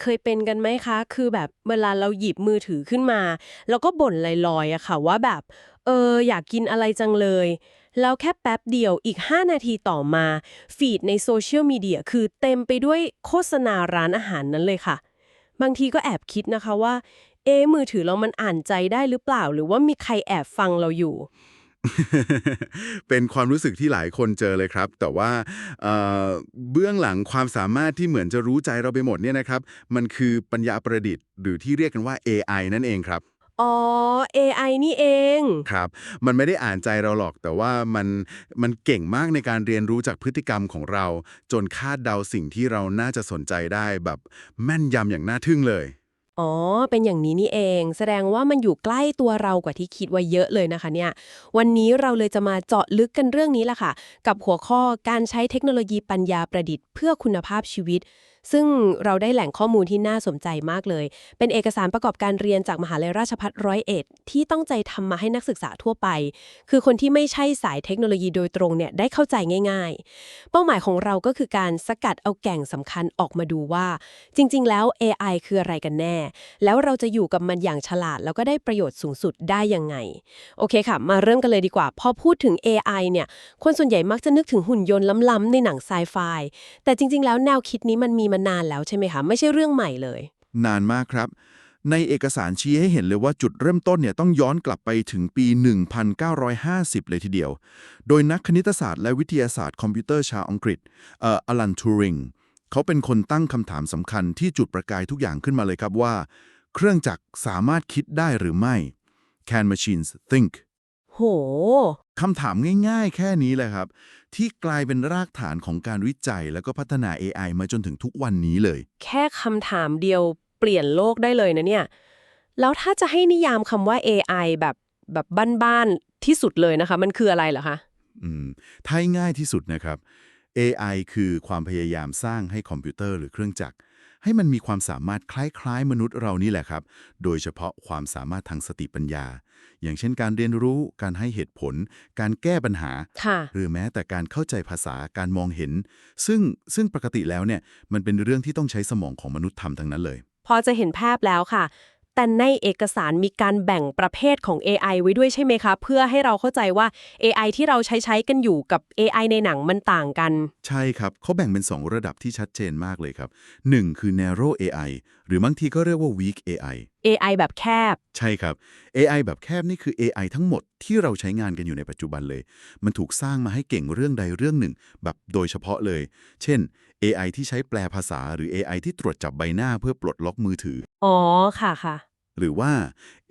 เคยเป็นกันไหมคะ คือแบบเวลาเราหยิบมือถือขึ้นมา แล้วก็บ่นลอยๆอะค่ะ ว่าแบบ เออ อยากกินอะไรจังเลย แล้วแค่แป๊บเดียวอีก 5 นาทีต่อมา ฟีดในโซเชียลมีเดียคือเต็มไปด้วยโฆษณาร้านอาหารนั้นเลยค่ะ บางทีก็แอบคิดนะคะว่า เอ๊มือถือเรามันอ่านใจได้หรือเปล่า หรือว่ามีใครแอบฟังเราอยู่ เป็นความรู้สึกที่หลายคนเจอเลยครับ แต่ว่าเอ่อเบื้องหลังความสามารถที่เหมือนจะรู้ใจเราไปหมดเนี่ยนะครับ มันคือปัญญาประดิษฐ์ หรือที่เรียกกันว่า AI นั่นเองครับ อ๋อ AI นี่เอง ครับ มันไม่ได้อ่านใจเราหรอก แต่ว่ามันมันเก่งมากในการเรียนรู้จากพฤติกรรมของเรา จนคาดเดาสิ่งที่เราน่าจะสนใจได้แบบแม่นยำอย่างน่าทึ่งเลย อ๋อ เป็นอย่างนี้นี่เอง แสดงว่ามันอยู่ใกล้ตัวเรากว่าที่คิดไว้เยอะเลยนะคะเนี่ย วันนี้เราเลยจะมาเจาะลึกกันเรื่องนี้แหละค่ะ กับหัวข้อการใช้เทคโนโลยีปัญญาประดิษฐ์เพื่อคุณภาพชีวิต ซึ่งเราได้แหล่งข้อมูลที่น่าสนใจมากเลย เป็นเอกสารประกอบการเรียนจากมหาลัยราชภัฏร้อยเอ็ดที่ต้องใจทำมาให้นักศึกษาทั่วไป คือคนที่ไม่ใช่สายเทคโนโลยีโดยตรงเนี่ยได้เข้าใจง่าย ๆ เป้าหมายของเราก็คือการสกัดเอาแก่งสำคัญออกมาดูว่า จริง ๆ แล้ว AI คืออะไรกันแน่ แล้วเราจะอยู่กับมันอย่างฉลาด แล้วก็ได้ประโยชน์สูงสุดได้ยังไง โอเคค่ะ มาเริ่มกันเลยดีกว่า พอพูดถึง AI เนี่ย คนส่วนใหญ่มักจะนึกถึงหุ่นยนต์ล้ำๆในหนังไซไฟ แต่จริง ๆ แล้วแนวคิดนี้มันมีมานานแล้วใช่ไหมคะ ไม่ใช่เรื่องใหม่เลย นานมากครับ ในเอกสารชี้ให้เห็นเลยว่าจุดเริ่มต้นเนี่ยต้องย้อนกลับไปถึงปี 1950 เลยทีเดียว โดยนักคณิตศาสตร์และวิทยาศาสตร์คอมพิวเตอร์ชาวอังกฤษเอ่ออลันทูริงเขาเป็นคนตั้งคำถามสำคัญที่จุดประกายทุกอย่างขึ้นมาเลยครับว่า เครื่องจักรสามารถคิดได้หรือไม่ Can machines think โห คำถามง่ายๆ แค่นี้แหละครับ ที่กลายเป็นรากฐานของการวิจัยแล้วก็พัฒนา AI มาจนถึงทุกวันนี้เลย แค่คำถามเดียวเปลี่ยนโลกได้เลยนะเนี่ย แล้วถ้าจะให้นิยามคำว่า AI แบบแบบบ้านๆที่สุดเลยนะคะ มันคืออะไรเหรอคะ อืมถ้าให้ง่ายที่สุดนะครับ AI คือความพยายามสร้างให้คอมพิวเตอร์หรือเครื่องจักร ให้มันมีความสามารถคล้ายๆ มนุษย์เรานี่แหละครับ โดยเฉพาะความสามารถทางสติปัญญา อย่างเช่นการเรียนรู้ การให้เหตุผล การแก้ปัญหาค่ะหรือแม้แต่การเข้าใจภาษาการมองเห็น ซึ่งซึ่งปกติแล้วเนี่ยมันเป็นเรื่องที่ต้องใช้สมองของมนุษย์ทำทั้งนั้นเลย พอจะเห็นภาพแล้วค่ะ แต่ในเอกสารมีการแบ่งประเภทของ AI ไว้ด้วยใช่ไหมคะ เพื่อให้เราเข้าใจว่า AI ที่เราใช้ใช้กันอยู่กับ AI ในหนังมันต่างกัน ใช่ครับเขาแบ่งเป็น 2 ระดับที่ชัดเจนมากเลยครับ 1 คือ narrow AI หรือบางทีก็เรียกว่า weak AI AI แบบแคบ ใช่ครับ AI แบบแคบนี่คือ AI ทั้งหมดที่เราใช้งานกันอยู่ในปัจจุบันเลย มันถูกสร้างมาให้เก่งเรื่องใดเรื่องหนึ่ง แบบโดยเฉพาะเลย เช่น AI ที่ใช้แปลภาษาหรือ AI ที่ตรวจจับใบหน้าเพื่อปลดล็อกมือถือ อ๋อ ค่ะค่ะ หรือว่า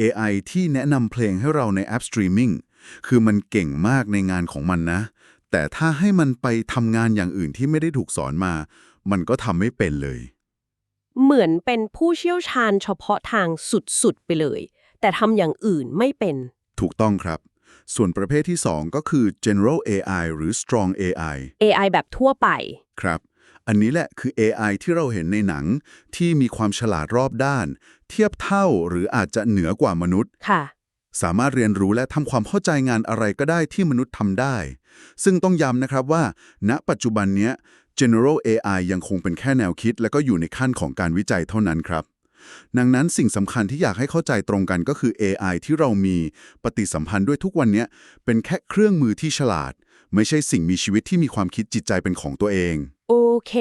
AI ที่แนะนำเพลงให้เราในแอปสตรีมมิ่ง คือมันเก่งมากในงานของมันนะ แต่ถ้าให้มันไปทำงานอย่างอื่นที่ไม่ได้ถูกสอนมา มันก็ทำไม่เป็นเลย เหมือนเป็นผู้เชี่ยวชาญเฉพาะทางสุดๆ ไปเลย แต่ทำอย่างอื่นไม่เป็น ถูกต้องครับ ส่วนประเภทที่ 2 ก็คือ general AI หรือ strong AI AI แบบทั่วไป ครับ อันนี้แหละคือ AI ที่เราเห็นในหนังที่มีความฉลาดรอบด้าน เทียบเท่าหรืออาจจะเหนือกว่ามนุษย์ ค่ะ สามารถเรียนรู้และทำความเข้าใจงานอะไรก็ได้ที่มนุษย์ทำได้ ซึ่งต้องย้ำนะครับว่า ณ ปัจจุบันเนี้ย general AI ยังคงเป็นแค่แนวคิด และก็อยู่ในขั้นของการวิจัยเท่านั้นครับ ดังนั้นสิ่งสำคัญที่อยากให้เข้าใจตรงกันก็คือ AI ที่เรามีปฏิสัมพันธ์ด้วยทุกวันนี้เป็นแค่เครื่องมือที่ฉลาด ไม่ใช่สิ่งมีชีวิตที่มีความคิดจิตใจเป็นของตัวเอง โอเค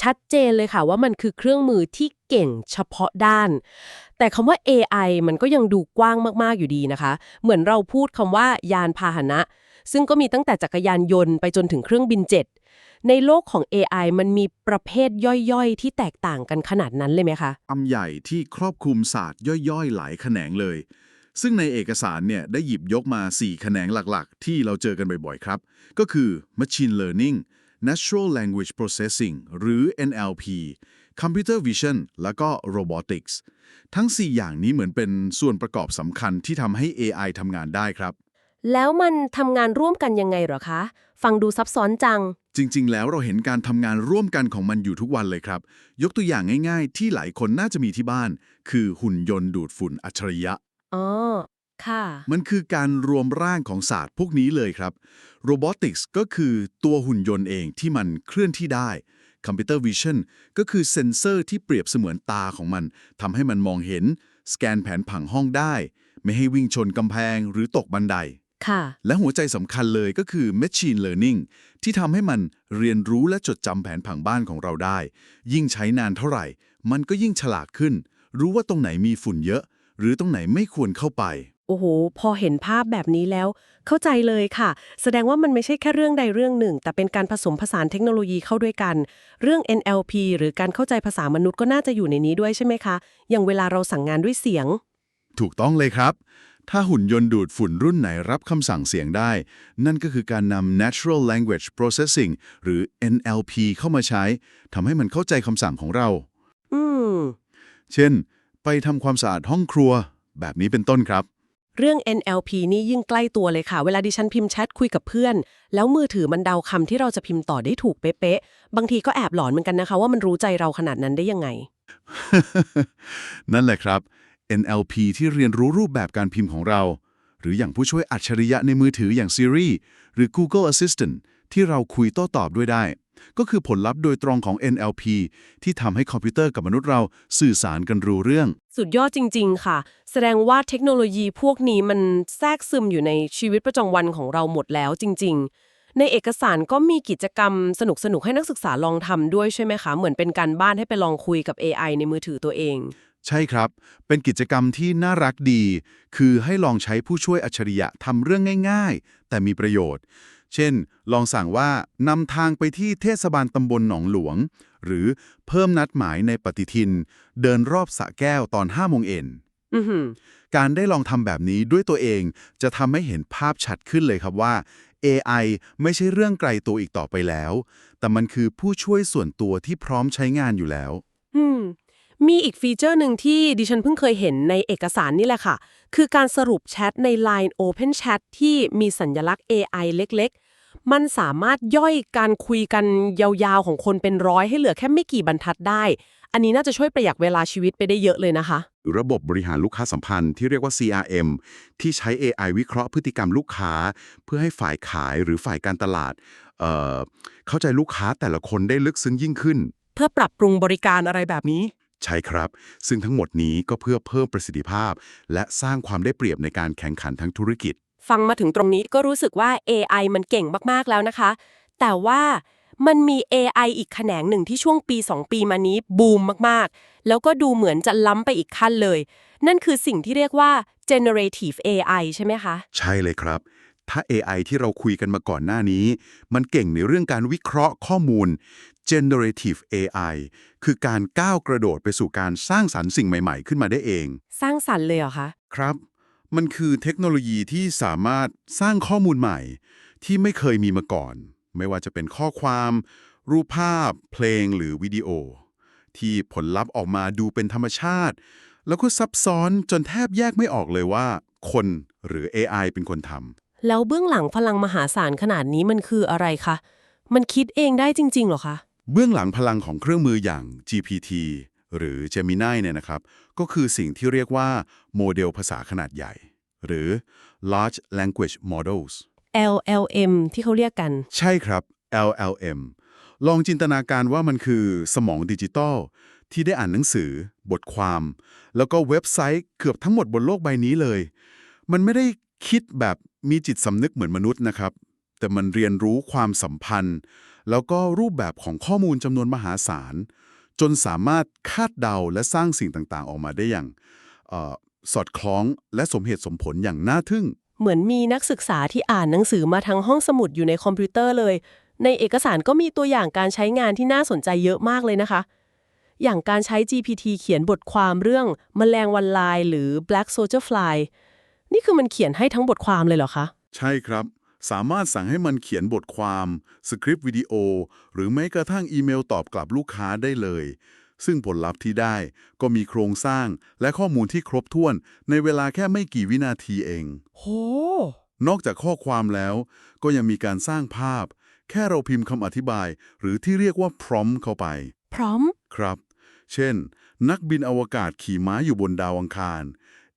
ชัดเจนเลยค่ะว่ามันคือเครื่องมือที่เก่งเฉพาะด้าน แต่คำว่า AI มันก็ยังดูกว้างมากๆอยู่ดีนะคะ เหมือนเราพูดคำว่ายานพาหนะ ซึ่งก็มีตั้งแต่จักรยานยนต์ไปจนถึงเครื่องบินเจ็ต ในโลกของ AI มันมีประเภทย่อยๆ ที่แตกต่างกันขนาดนั้นเลยไหมคะอำใหญ่ที่ครอบคลุมศาสตร์ย่อยๆ หลายแขนงเลย ซึ่งในเอกสารเนี่ยได้หยิบยกมา 4 แขนงหลักๆ ที่เราเจอกันบ่อยๆ ครับ ก็คือ Machine Learning Natural Language Processing หรือ NLP Computer Vision แล้วก็ Robotics ทั้ง 4 อย่างนี้เหมือนเป็นส่วนประกอบสำคัญที่ทำให้ AI ทำงานได้ครับ แล้วมันทำงานร่วมกันยังไงเหรอคะ ฟังดูซับซ้อนจัง จริง ๆ แล้วเราเห็นการทำงานร่วมกันของมันอยู่ทุกวันเลยครับ ยกตัวอย่างง่ายๆ ที่หลายคนน่าจะมีที่บ้าน คือหุ่นยนต์ดูดฝุ่นอัจฉริยะ อ๋อ ค่ะ มันคือการรวมร่างของศาสตร์พวกนี้เลยครับ Robotics ก็คือตัวหุ่นยนต์เองที่มันเคลื่อนที่ได้ Computer Vision ก็คือเซ็นเซอร์ที่เปรียบเสมือนตาของมันทำให้มันมองเห็น สแกนแผนผังห้องได้ ไม่ให้วิ่งชนกำแพงหรือตกบันได ค่ะ และหัวใจสำคัญเลยก็คือ Machine Learning ที่ทำให้มันเรียนรู้และจดจำแผนผังบ้านของเราได้ ยิ่งใช้นานเท่าไหร่ มันก็ยิ่งฉลาดขึ้น รู้ว่าตรงไหนมีฝุ่นเยอะ หรือตรงไหนไม่ควรเข้าไป โอ้โห พอเห็นภาพแบบนี้แล้ว เข้าใจเลยค่ะ แสดงว่ามันไม่ใช่แค่เรื่องใดเรื่องหนึ่ง แต่เป็นการผสมผสานเทคโนโลยีเข้าด้วยกัน เรื่อง NLP หรือการเข้าใจภาษามนุษย์ก็น่าจะอยู่ในนี้ด้วยใช่ไหมคะ อย่างเวลาเราสั่งงานด้วยเสียง ถูกต้องเลยครับ ถ้าหุ่นยนต์ดูดฝุ่นรุ่นไหนรับคำสั่งเสียงได้ นั่นก็คือการนำ Natural Language Processing หรือ NLP เข้ามาใช้ทำให้มันเข้าใจคำสั่งของเรา อืม เช่น ไปทำความสะอาดห้องครัว แบบนี้เป็นต้นครับ เรื่อง NLP นี่ยิ่งใกล้ตัวเลยค่ะ เวลาดิฉันพิมพ์แชทคุยกับเพื่อน แล้วมือถือมันเดาคำที่เราจะพิมพ์ต่อได้ถูกเป๊ะๆ บางทีก็แอบหลอนเหมือนกันนะคะว่ามันรู้ใจเราขนาดนั้นได้ยังไง นั่นแหละครับ NLP ที่เรียนรู้รูปแบบการพิมพ์ของเรา หรืออย่างผู้ช่วยอัจฉริยะในมือถืออย่าง Siri หรือ Google Assistant ที่เราคุยโต้ตอบด้วยได้ ก็คือผลลัพธ์โดยตรงของ NLP ที่ทำให้คอมพิวเตอร์กับมนุษย์เราสื่อสารกันรู้เรื่อง สุดยอดจริง ๆ ค่ะ แสดงว่าเทคโนโลยีพวกนี้มันแทรกซึมอยู่ในชีวิตประจำวันของเราหมดแล้วจริง ๆ ในเอกสารก็มีกิจกรรมสนุกๆให้นักศึกษาลองทำด้วยใช่ไหมคะ เหมือนเป็นการบ้านให้ไปลองคุยกับ AI ในมือถือตัวเอง ใช่ครับ เป็นกิจกรรมที่น่ารักดี คือให้ลองใช้ผู้ช่วยอัจฉริยะทำเรื่องง่าย ๆ แต่มีประโยชน์ เช่น ลองสั่งว่านำทางไปที่เทศบาลตำบลหนองหลวง หรือเพิ่มนัดหมายในปฏิทิน เดินรอบสระแก้วตอน5โมงเย็นอือหือการได้ลองทำแบบนี้ด้วยตัวเองจะทำให้เห็นภาพชัดขึ้นเลยครับว่า AI ไม่ใช่เรื่องไกลตัวอีกต่อไปแล้ว แต่มันคือผู้ช่วยส่วนตัวที่พร้อมใช้งานอยู่แล้วอื มมีอีกฟีเจอร์หนึ่งที่ดิฉันเพิ่งเคยเห็นในเอกสารนี่แหละค่ะ คือการสรุปแชทใน Line Open Chat ที่มีสัญลักษณ์ AI เล็กๆ มันสามารถย่อยการคุยกันยาวๆ ของคนเป็นร้อยให้เหลือแค่ไม่กี่บรรทัดได้ อันนี้น่าจะช่วยประหยัดเวลาชีวิตไปได้เยอะเลยนะคะ ระบบบริหารลูกค้าสัมพันธ์ที่เรียกว่า CRM ที่ใช้ AI วิเคราะห์พฤติกรรมลูกค้า เพื่อให้ฝ่ายขายหรือฝ่ายการตลาดเอ่อเข้าใจลูกค้าแต่ละคนได้ลึกซึ้งยิ่งขึ้น เพื่อปรับปรุงบริการอะไรแบบนี้ ใช่ครับ ซึ่งทั้งหมดนี้ก็เพื่อเพิ่มประสิทธิภาพ และสร้างความได้เปรียบในการแข่งขันทางธุรกิจ ฟังมาถึงตรงนี้ก็รู้สึกว่า AI มันเก่งมากๆแล้วนะคะ แต่ว่ามันมี AI อีกแขนงหนึ่งที่ช่วงปี 2 ปีมานี้บูมมากๆ แล้วก็ดูเหมือนจะล้ำไปอีกขั้นเลย นั่นคือสิ่งที่เรียกว่า generative AI ใช่ไหมคะ ใช่เลยครับ ถ้า AI ที่เราคุยกันมาก่อนหน้านี้ มันเก่งในเรื่องการวิเคราะห์ข้อมูล generative AI คือการก้าวกระโดดไปสู่การสร้างสรรค์สิ่งใหม่ๆ ขึ้นมาได้เอง สร้างสรรค์เลยเหรอคะ ครับ มันคือเทคโนโลยีที่สามารถสร้างข้อมูลใหม่ ที่ไม่เคยมีมาก่อน ไม่ว่าจะเป็นข้อความ รูปภาพ เพลงหรือวิดีโอ ที่ผลลัพธ์ออกมาดูเป็นธรรมชาติ แล้วก็ซับซ้อนจนแทบแยกไม่ออกเลยว่า คนหรือ AI เป็นคนทำ แล้วเบื้องหลังพลังมหาศาลขนาดนี้มันคืออะไรคะ มันคิดเองได้จริงๆเหรอคะ เบื้องหลังพลังของเครื่องมืออย่าง GPT หรือ Gemini เนี่ยนะครับ ก็คือสิ่งที่เรียกว่าโมเดลภาษาขนาดใหญ่ หรือ Large Language Models LLM ที่เขาเรียกกัน ใช่ครับ LLM ลองจินตนาการว่ามันคือสมองดิจิตอลที่ได้อ่านหนังสือ บทความ แล้วก็เว็บไซต์เกือบทั้งหมดบนโลกใบนี้เลย มันไม่ได้ คิดแบบมีจิตสำนึกเหมือนมนุษย์นะครับ แต่มันเรียนรู้ความสัมพันธ์ แล้วก็รูปแบบของข้อมูลจำนวนมหาศาล จนสามารถคาดเดาและสร้างสิ่งต่างๆ ออกมาได้อย่างออสอดคล้องและสมเหตุสมผลอย่างน่าทึ่ง เหมือนมีนักศึกษาที่อ่านหนังสือมาทั้งห้องสมุดอยู่ในคอมพิวเตอร์เลย ในเอกสารก็มีตัวอย่างการใช้งานที่น่าสนใจเยอะมากเลยนะคะ อย่างการใช้ GPT เขียนบทความเรื่องมแมลงวันลายหรือ Black Soldier Fly นี่คือมันเขียนให้ทั้งบทความเลยเหรอคะ ใช่ครับ สามารถสั่งให้มันเขียนบทความ สคริปต์วิดีโอ หรือแม้กระทั่งอีเมลตอบกลับลูกค้าได้เลย ซึ่งผลลัพธ์ที่ได้ก็มีโครงสร้างและข้อมูลที่ครบถ้วนในเวลาแค่ไม่กี่วินาทีเอง โห นอกจากข้อความแล้ว ก็ยังมีการสร้างภาพ แค่เราพิมพ์คำอธิบาย หรือที่เรียกว่า prompt เข้าไป พร้อม ครับ เช่น นักบินอวกาศขี่ม้าอยู่บนดาวอังคาร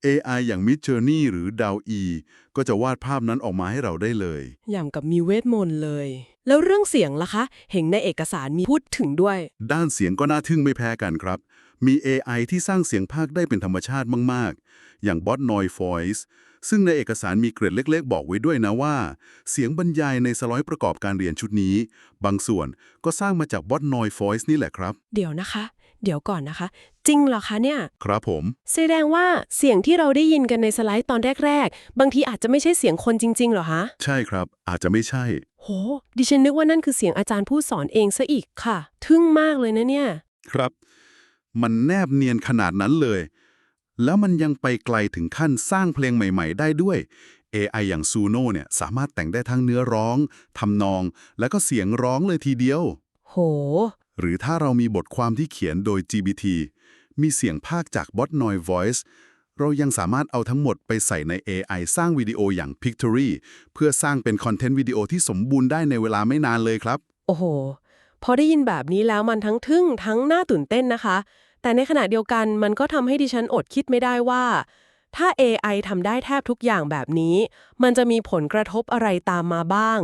AI อย่าง Midjourney หรือ DALL-E ก็จะวาดภาพนั้นออกมาให้เราได้เลย อย่างกับมีเวทมนต์เลย แล้วเรื่องเสียงล่ะคะ เห็นในเอกสารมีพูดถึงด้วย ด้านเสียงก็น่าทึ่งไม่แพ้กันครับ มี AI ที่สร้างเสียงภาคได้เป็นธรรมชาติมาก ๆ อย่าง Bot Noise Voice ซึ่งในเอกสารมีเกร็ดเล็ก ๆ บอกไว้ด้วยนะว่า เสียงบรรยายในสไลด์ประกอบการเรียนชุดนี้ บางส่วนก็สร้างมาจาก Bot Noise Voice นี่แหละครับ เดี๋ยวนะคะ เดี๋ยวก่อนนะคะ จริงเหรอคะเนี่ย ครับผม แสดงว่าเสียงที่เราได้ยินกันในสไลด์ตอนแรก ๆ บางทีอาจจะไม่ใช่เสียงคนจริง ๆ เหรอคะ ใช่ครับ อาจจะไม่ใช่ โห ดิฉันนึกว่านั่นคือเสียงอาจารย์ผู้สอนเองซะอีกค่ะ ทึ่งมากเลยนะเนี่ย ครับ มันแนบเนียนขนาดนั้นเลย แล้วมันยังไปไกลถึงขั้นสร้างเพลงใหม่ ๆ ได้ด้วย AI อย่าง Suno เนี่ยสามารถแต่งได้ทั้งเนื้อร้องทำนอง แล้วก็เสียงร้องเลยทีเดียว โห หรือถ้าเรามีบทความที่เขียนโดย GPT มีเสียงภาคจาก Bot Noise Voice เรายังสามารถเอาทั้งหมดไปใส่ใน AI สร้างวิดีโออย่าง Pictory เพื่อสร้างเป็นคอนเทนต์วิดีโอที่สมบูรณ์ได้ในเวลาไม่นานเลยครับ โอ้โห พอได้ยินแบบนี้แล้วมันทั้งทึ่งทั้งน่าตื่นเต้นนะคะ แต่ในขณะเดียวกันมันก็ทำให้ดิฉันอดคิดไม่ได้ว่า ถ้า AI ทำได้แทบทุกอย่างแบบนี้ มันจะมีผลกระทบอะไรตามมาบ้าง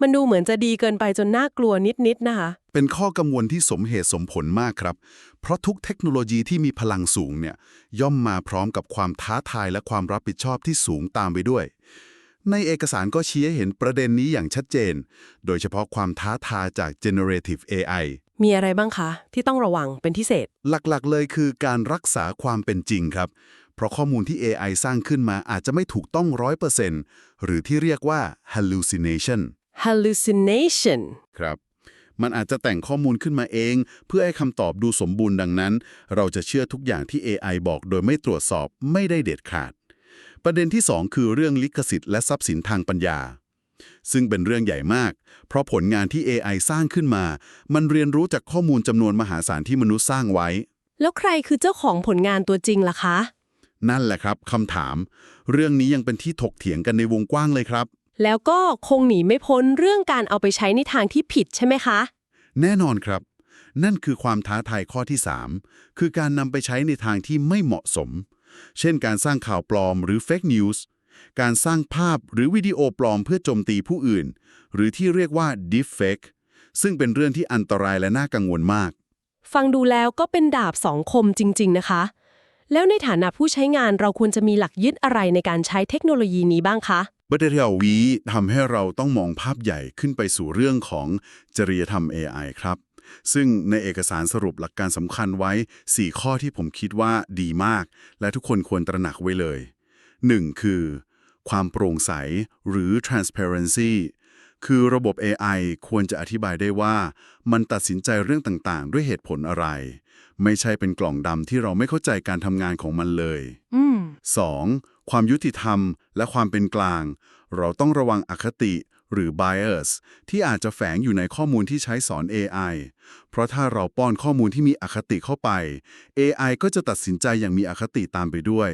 มันดูเหมือนจะดีเกินไปจนน่ากลัวนิด ๆ นะคะ เป็นข้อกังวลที่สมเหตุสมผลมากครับ เพราะทุกเทคโนโลยีที่มีพลังสูงเนี่ยย่อมมาพร้อมกับความท้าทายและความรับผิดชอบที่สูงตามไปด้วย ในเอกสารก็ชี้ให้เห็นประเด็นนี้อย่างชัดเจน โดยเฉพาะความท้าทายจาก generative AI มีอะไรบ้างคะ ที่ต้องระวังเป็นพิเศษ หลักๆ เลยคือการรักษาความเป็นจริงครับ เพราะข้อมูลที่ AI สร้างขึ้นมาอาจจะไม่ถูกต้อง 100%หรือที่เรียกว่า hallucination hallucination ครับ มันอาจจะแต่งข้อมูลขึ้นมาเอง เพื่อให้คำตอบดูสมบูรณ์ดังนั้น เราจะเชื่อทุกอย่างที่ AI บอกโดยไม่ตรวจสอบไม่ได้เด็ดขาด ประเด็นที่ 2 คือเรื่องลิขสิทธิ์และทรัพย์สินทางปัญญา ซึ่งเป็นเรื่องใหญ่มาก เพราะผลงานที่ AI สร้างขึ้นมา มันเรียนรู้จากข้อมูลจำนวนมหาศาลที่มนุษย์สร้างไว้ แล้วใครคือเจ้าของผลงานตัวจริงล่ะคะ นั่นแหละครับคำถาม เรื่องนี้ยังเป็นที่ถกเถียงกันในวงกว้างเลยครับ แล้วก็คงหนีไม่พ้นเรื่องการเอาไปใช้ในทางที่ผิดใช่ไหมคะ แน่นอนครับ นั่นคือความท้าทายข้อที่ 3 คือการนำไปใช้ในทางที่ไม่เหมาะสม เช่น การสร้างข่าวปลอมหรือ Fake News การสร้างภาพหรือวิดีโอปลอมเพื่อโจมตีผู้อื่น หรือที่เรียกว่า Deepfake ซึ่งเป็นเรื่องที่อันตรายและน่ากังวลมาก ฟังดูแล้วก็เป็นดาบสองคมจริง ๆ นะคะ แล้วในฐานะผู้ใช้งานเราควรจะมีหลักยึดอะไรในการใช้เทคโนโลยีนี้บ้างคะ บัตเทอวีทำให้เราต้องมองภาพใหญ่ขึ้นไปสู่เรื่องของจริยธรรม AI ครับ ซึ่งในเอกสารสรุปหลักการสำคัญไว้ 4 ข้อที่ผมคิดว่าดีมาก และทุกคนควรตระหนักไว้เลย 1. คือ ความโปร่งใสหรือ transparency คือระบบ AI ควรจะอธิบายได้ว่า มันตัดสินใจเรื่องต่างๆ ด้วยเหตุผลอะไร ไม่ใช่เป็นกล่องดำที่เราไม่เข้าใจการทำงานของมันเลยอืม 2. ความยุติธรรม และความเป็นกลาง เราต้องระวังอคติหรือ bias ที่อาจจะแฝงอยู่ในข้อมูลที่ใช้สอน AI เพราะถ้าเราป้อนข้อมูลที่มีอคติเข้าไป AI ก็จะตัดสินใจอย่างมีอคติตามไปด้วย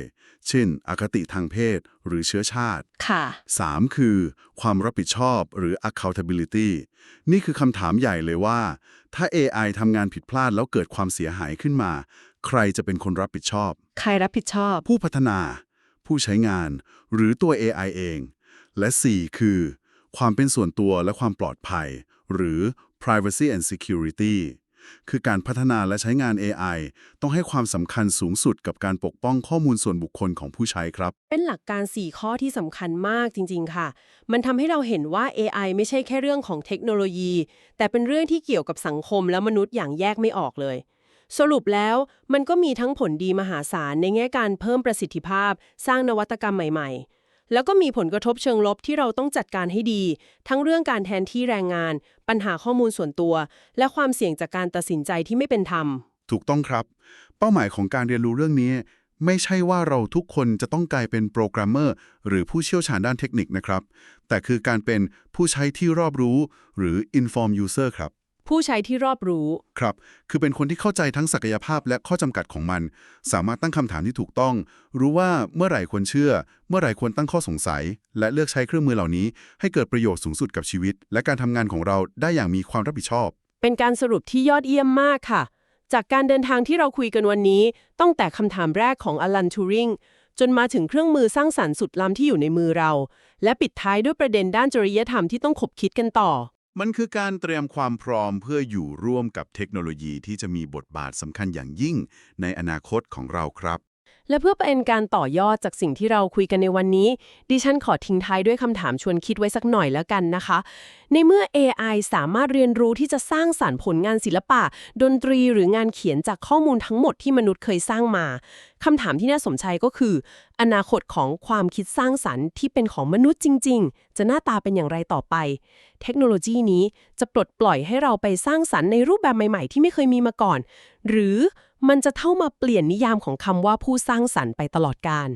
เช่น อคติทางเพศหรือเชื้อชาติ ค่ะ 3. คือ ความรับผิดชอบหรือ accountability นี่คือคำถามใหญ่เลยว่า ถ้า AI ทำงานผิดพลาดแล้วเกิดความเสียหายขึ้นมา ใครจะเป็นคนรับผิดชอบ ใครรับผิดชอบ ผู้พัฒนา ผู้ใช้งาน หรือตัว AI เอง และ 4 คือ ความเป็นส่วนตัวและความปลอดภัย หรือ privacy and security คือการพัฒนาและใช้งาน AI ต้องให้ความสำคัญสูงสุดกับการปกป้องข้อมูลส่วนบุคคลของผู้ใช้ครับ เป็นหลักการ 4 ข้อที่สำคัญมากจริง ๆ ค่ะ มันทำให้เราเห็นว่า AI ไม่ใช่แค่เรื่องของเทคโนโลยี แต่เป็นเรื่องที่เกี่ยวกับสังคมและมนุษย์อย่างแยกไม่ออกเลย สรุปแล้วมันก็มีทั้งผลดีมหาศาลในแง่การเพิ่มประสิทธิภาพ สร้างนวัตกรรมใหม่ ๆ แล้วก็มีผลกระทบเชิงลบที่เราต้องจัดการให้ดี ทั้งเรื่องการแทนที่แรงงาน ปัญหาข้อมูลส่วนตัว และความเสี่ยงจากการตัดสินใจที่ไม่เป็นธรรม ถูกต้องครับ เป้าหมายของการเรียนรู้เรื่องนี้ ไม่ใช่ว่าเราทุกคนจะต้องกลายเป็นโปรแกรมเมอร์หรือผู้เชี่ยวชาญด้านเทคนิคนะครับ แต่คือการเป็นผู้ใช้ที่รอบรู้ หรือ inform user ครับ ผู้ใช้ที่รอบรู้ ครับ คือเป็นคนที่เข้าใจทั้งศักยภาพและข้อจำกัดของมัน สามารถตั้งคำถามที่ถูกต้อง รู้ว่าเมื่อไหร่ควรเชื่อ เมื่อไหร่ควรตั้งข้อสงสัย และเลือกใช้เครื่องมือเหล่านี้ ให้เกิดประโยชน์สูงสุดกับชีวิต และการทำงานของเราได้อย่างมีความรับผิดชอบ เป็นการสรุปที่ยอดเยี่ยมมากค่ะ จากการเดินทางที่เราคุยกันวันนี้ตั้งแต่คำถามแรกของอลันทูริงจนมาถึงเครื่องมือสร้างสรรค์สุดล้ำที่อยู่ในมือเรา และปิดท้ายด้วยประเด็นด้านจริยธรรมที่ต้องขบคิดกันต่อ มันคือการเตรียมความพร้อมเพื่ออยู่ร่วมกับเทคโนโลยีที่จะมีบทบาทสำคัญอย่างยิ่งในอนาคตของเราครับ และเพื่อเป็นการต่อยอดจากสิ่งที่เราคุยกันในวันนี้ ดิฉันขอทิ้งท้ายด้วยคำถามชวนคิดไว้สักหน่อยแล้วกันนะคะ ในเมื่อ AI สามารถเรียนรู้ที่จะสร้างสารรค์ผลงานศิลปะ ดนตรีหรืองานเขียนจากข้อมูลทั้งหมดที่มนุษย์เคยสร้างมาคำถามที่น่าสนใจก็คือ อนาคตของความคิดสร้างสรรค์ที่เป็นของมนุษย์จริง ๆ จะหน้าตาเป็นอย่างไรต่อไป เทคโนโลยีนี้จะปลดปล่อยให้เราไปสร้างสรรค์ในรูปแบบใหม่ ๆ ที่ไม่เคยมีมาก่อน หรือ มันจะเท่ามาเปลี่ยนนิยามของคำว่าผู้สร้างสรรค์ไปตลอดกาล